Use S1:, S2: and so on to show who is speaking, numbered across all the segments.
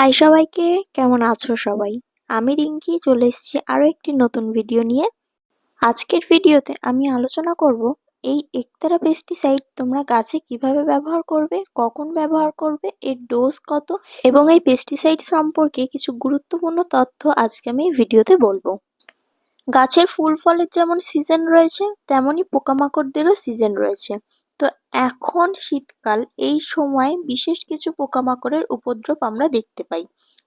S1: High সবাইকে, কেমন আছো সবাই? আমি রিঙ্কি, চলে এসেছি আরও একটি নতুন ভিডিও নিয়ে। আজকের ভিডিওতে আমি আলোচনা করব, এই একতারা পেস্টিসাইড তোমরা গাছে কীভাবে ব্যবহার করবে, কখন ব্যবহার করবে, এর ডোজ কত, এবং এই পেস্টিসাইড সম্পর্কে কিছু গুরুত্বপূর্ণ তথ্য আজকে আমি ভিডিওতে বলব। গাছের ফুল ফলের যেমন সিজন রয়েছে, তেমনই পোকামাকড়দেরও সিজন রয়েছে। তো এখন শীতকাল, এই সময় বিশেষ কিছু পোকামাকড়ের উপদ্রব আমরা দেখতে পাই।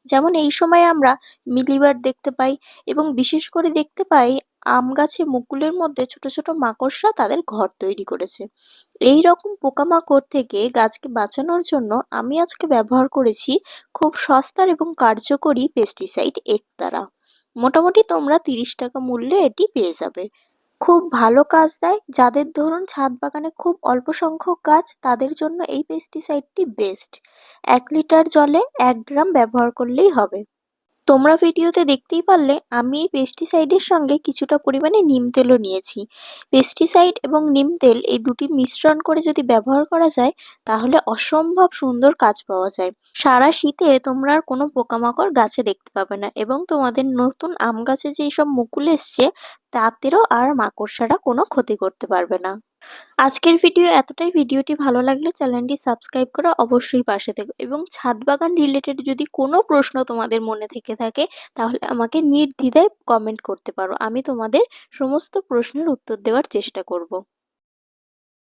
S1: যেমন এই সময় আমরা মিলিবাগ দেখতে পাই এবং বিশেষ করে দেখতে পাই আম গাছে মুকুলের মধ্যে ছোট ছোট মাকড়সা তাদের ঘর তৈরি করেছে। এই রকম পোকামাকড় থেকে গাছকে বাঁচানোর জন্য আমি আজকে ব্যবহার করেছি খুব সস্তার এবং কার্যকরী পেস্টিসাইড একতারা। মোটামুটি তোমরা তিরিশ টাকা মূল্যে এটি পেয়ে যাবে। খুব ভালো কাজ দেয়। যাদের ধরুন ছাদ বাগানে খুব অল্প সংখ্যক গাছ, তাদের জন্য এই পেস্টিসাইডটি বেস্ট এক লিটার জলে এক গ্রাম ব্যবহার করলেই হবে। তোমরা ভিডিওতে দেখতেই পারলে, আমি এই পেস্টিসাইডের সঙ্গে কিছুটা পরিমাণে নিম তেলও নিয়েছি। পেস্টিসাইড এবং নিম তেল এই দুটি মিশ্রণ করে যদি ব্যবহার করা যায়, তাহলে অসম্ভব সুন্দর কাজ পাওয়া যায়। সারা শীতে তোমরা আর কোনো পোকামাকড় গাছে দেখতে পাবে না এবং তোমাদের নতুন আম গাছে যেই সব মুকুল এসছে তাদেরও আর মাকড়সারা কোনো ক্ষতি করতে পারবে না। আজকের ভিডিও এতটাই। ভিডিওটি ভালো লাগলে চ্যানেলটি সাবস্ক্রাইব করা অবশ্যই পাশে থেকো এবং ছাদ বাগান রিলেটেড যদি কোনো প্রশ্ন তোমাদের মনে থেকে থাকে, তাহলে আমাকে নির্দ্বিধায় কমেন্ট করতে পারো। আমি তোমাদের সমস্ত প্রশ্নের উত্তর দেওয়ার চেষ্টা করব।